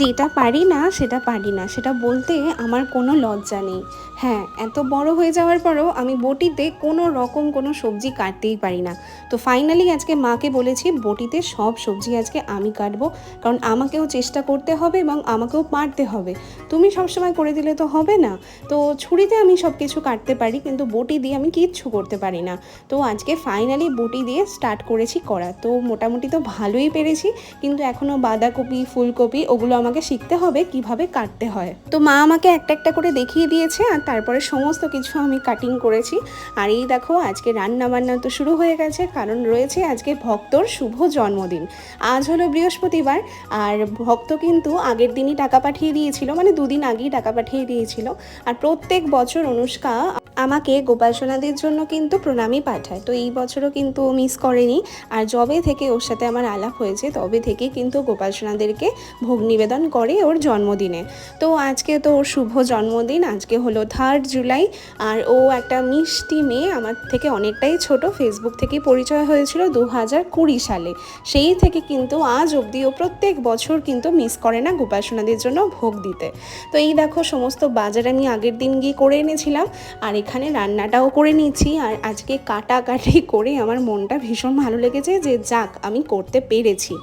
যেটা পারি না, সেটা পারি না। সেটা বলতে আমার কোনো লজ্জা নেই। হ্যাঁ এত বড় হয়ে যাওয়ার পরেও আমি বটিতে কোনো রকম কোনো সবজি কাটতেই পারি না। তো ফাইনালি আজকে মাকে বলেছি, বটিতে সব সবজি আজকে আমি কাটবো। কারণ আমাকেও চেষ্টা করতে হবে এবং আমাকেও পারতে হবে। তুমি সবসময় করে দিলে তো হবে না। তো ছুরিতে আমি সব কিছু কাটতে পারি, কিন্তু বটি দিয়ে আমি কিচ্ছু করতে পারি না। তো আজকে ফাইনালি বটি দিয়ে স্টার্ট করেছি করা। তো মোটামুটি তো ভালোই পেরেছি, কিন্তু এখনও বাঁধাকপি, ফুলকপি, ওগুলো আমাকে শিখতে হবে, কীভাবে কাটতে হয়। তো মা আমাকে একটা একটা করে দেখিয়ে দিয়েছে আর তারপরে সমস্ত কিছু আমি কাটিং করেছি। আর এই দেখো, আজকে রান্না বান্না তো শুরু হয়ে গেছে, কারণ রয়েছে আজকে ভক্তর শুভ জন্মদিন। আজ হলো বৃহস্পতিবার, আর ভক্ত কিন্তু আগের দিনই টাকা পাঠিয়ে দিয়েছিল মানে দুদিন আগেই টাকা পাঠিয়ে দিয়েছিল। আর প্রত্যেক বছর অনুষ্কা আমাকে গোপাল সোনাদের জন্য কিন্তু প্রণামী পাঠায়। তো এই বছরও কিন্তু মিস করেনি। আর যবে থেকে ওর সাথে আমার আলাপ হয়েছে, তবে থেকে কিন্তু গোপাল সোনাদেরকে ভোগ নিবেদন করে ওর জন্মদিনে। তো আজকে তো ওর শুভ জন্মদিন, আজকে হলো থার্ড জুলাই আর ও একটা মিষ্টি মেয়ে, আমার থেকে অনেকটাই ছোট ফেসবুক থেকে পরিচয় হয়েছিল দু হাজার কুড়ি সালে। সেই থেকে কিন্তু আজ অবধি ও প্রত্যেক বছর কিন্তু মিস করে না গোপাল সোনাদের জন্য ভোগ দিতে। তো এই দেখো, সমস্ত বাজার আমি আগের দিন গিয়ে করে এনেছিলাম। আর এখানে রান্নাটাও করে নিয়েছি আর আজকে কাটাকাটি করে আমার মনটা ভীষণ ভালো লেগেছে যে যাক, আমি করতে পেরেছি।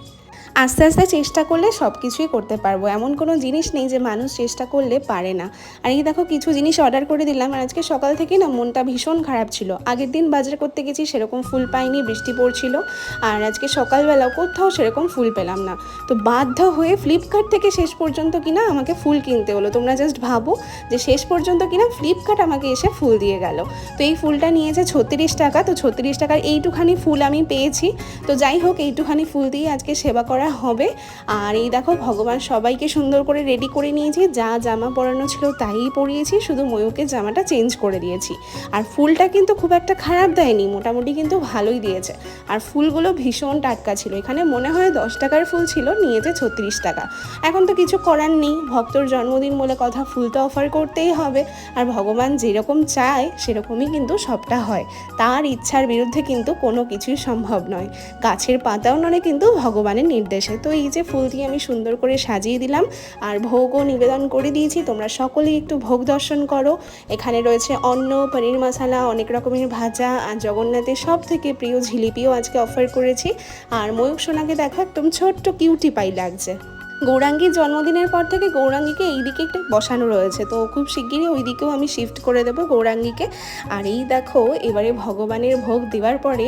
আস্তে আস্তে চেষ্টা করলে সব কিছুই করতে পারব। এমন কোনো জিনিস নেই যে মানুষ চেষ্টা করলে পারে না। আর এই দেখো কিছু জিনিস অর্ডার করে দিলাম আর আজকে সকাল থেকে না মনটা ভীষণ খারাপ ছিল। আগের দিন বাজার করতে গেছি সেরকম ফুল পাইনি, বৃষ্টি পড়ছিল। আর আজকে সকালবেলা কোথাও সেরকম ফুল পেলাম না। তো বাধ্য হয়ে ফ্লিপকার্ট থেকে শেষ পর্যন্ত কিনা আমাকে ফুল কিনতে হলো। তোমরা জাস্ট ভাবো যে শেষ পর্যন্ত কিনা ফ্লিপকার্ট আমাকে এসে ফুল দিয়ে গেল। তো এই ফুলটা নিয়েছে ছত্রিশ টাকা। তো ছত্রিশ টাকার এইটুখানি ফুল আমি পেয়েছি। তো যাই হোক, এইটুখানি ফুল দিয়ে আজকে সেবা করা হবে। আর এই দেখো, ভগবান সবাইকে সুন্দর করে রেডি করে নিয়েছি। যা জামা পরানো ছিল তাই পরিয়েছি, শুধু ময়ূকের জামাটা চেঞ্জ করে দিয়েছি। আর ফুলটা কিন্তু খুব একটা খারাপ দেয়নি, মোটামুটি কিন্তু ভালোই দিয়েছে। আর ফুলগুলো ভীষণ টাটকা ছিল। এখানে মনে হয় দশ টাকার ফুল ছিল, নিয়েছে ছত্রিশ টাকা। এখন তো কিছু করার নেই। ভক্তর জন্মদিন বলে কথা, ফুল তো অফার করতেই হবে। আর ভগবান যেরকম চায়, সেরকমই কিন্তু সবটা হয়। তার ইচ্ছার বিরুদ্ধে কিন্তু কোনো কিছুই সম্ভব নয়। গাছের পাতাও নয় কিন্তু ভগবানের নির্দেশে তো এই যে ফুল দিয়ে আমি সুন্দর করে সাজিয়ে দিলাম আর ভোগও নিবেদন করে দিয়েছি। তোমরা সকলেই একটু ভোগ দর্শন করো। এখানে রয়েছে অন্ন, পনির মশালা, অনেক রকমের ভাজা, আর জগন্নাথের সব থেকে প্রিয় ঝিলিপিও আজকে অফার করেছি। আর ময়ূক সোনাকে দেখো, একদম ছোট্ট কিউটি পাই লাগছে। গৌরাঙ্গীর জন্মদিনের পর থেকে গৌরাঙ্গীকে এই দিকে একটা বসানো রয়েছে। তো খুব শিগগিরই ওই দিকেও আমি শিফট করে দেবো গৌরাঙ্গীকে। আর এই দেখো, এবারে ভগবানের ভোগ দেওয়ার পরে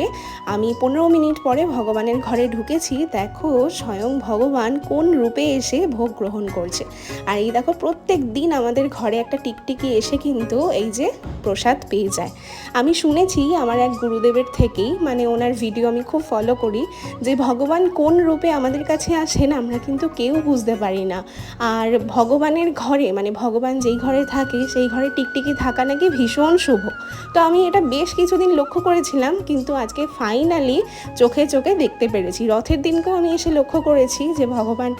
আমি পনেরো মিনিট পরে ভগবানের ঘরে ঢুকেছি। দেখো, স্বয়ং ভগবান কোন রূপে এসে ভোগ গ্রহণ করছে। আর এই দেখো, প্রত্যেক দিন আমাদের ঘরে একটা টিকটিকি এসে কিন্তু এই যে প্রসাদ পেয়ে যায়। আমি শুনেছি আমার এক গুরুদেবের থেকেই মানে ওনার ভিডিও আমি খুব ফলো করি, যে ভগবান কোন রূপে আমাদের কাছে আসেন, আমরা কিন্তু কেউ বুঝতে পারি না। আর ভগবানের ঘরে মানে ভগবান যেই ঘরে থাকে, সেই ঘরে টিকটিকি থাকা নাকি ভীষণ শুভ। তো আমি এটা বেশ কিছুদিন লক্ষ্য করেছিলাম, কিন্তু আজকে ফাইনালি চোখে চোখে দেখতে পেরেছি। রথের দিনকেও আমি এসে লক্ষ্য করেছি যে ভগবান,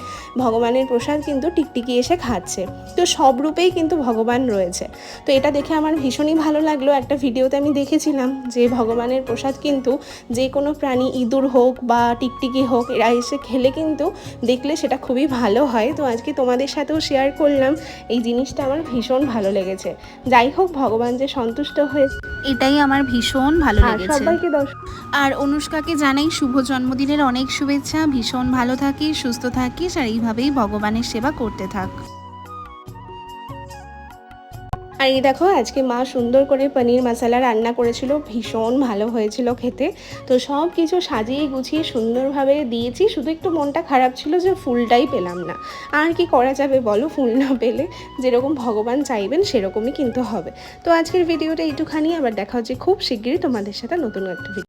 ভগবানের প্রসাদ কিন্তু টিকটিকি এসে খাচ্ছে। তো সব রূপেই কিন্তু ভগবান রয়েছে। তো এটা দেখে আমার ভীষণই ভালো লাগল। একটা ভিডিওতে আমি দেখেছিলাম যে ভগবানের প্রসাদ কিন্তু যে কোনো প্রাণী ইঁদুর হোক বা টিকটিকি হোক, এরা এসে খেলে কিন্তু দেখলে সেটা খুবই ভালো হয় তো আজকে তোমাদের সাথেও শেয়ার করলাম। এই জিনিসটা আমার ভীষণ ভালো লেগেছে। যাই হোক ভগবান যে সন্তুষ্ট হয়ে এটাই আমার ভীষণ ভালো লেগেছে। সবাইকে আর অনুষ্কাকে জানাই শুভ জন্মদিনের অনেক শুভেচ্ছা। ভীষণ ভালো থাকিস সুস্থ থাকিস আর এইভাবেই ভগবানের সেবা করতে থাক। আর এই দেখো, আজকে মা সুন্দর করে পনির মশলা রান্না করেছিল, ভীষণ ভালো হয়েছিল খেতে। তো সব কিছু সাজিয়ে গুছিয়ে সুন্দরভাবে দিয়েছি, শুধু একটু মনটা খারাপ ছিল যে ফুলটাই পেলাম না। আর কি করা যাবে বলো, ফুল না পেলে যেরকম ভগবান চাইবেন সেরকমই কিন্তু হবে। তো আজকের ভিডিওটা এইটুখানি, আবার দেখা হচ্ছে খুব শিগগিরই তোমাদের সাথে নতুন একটা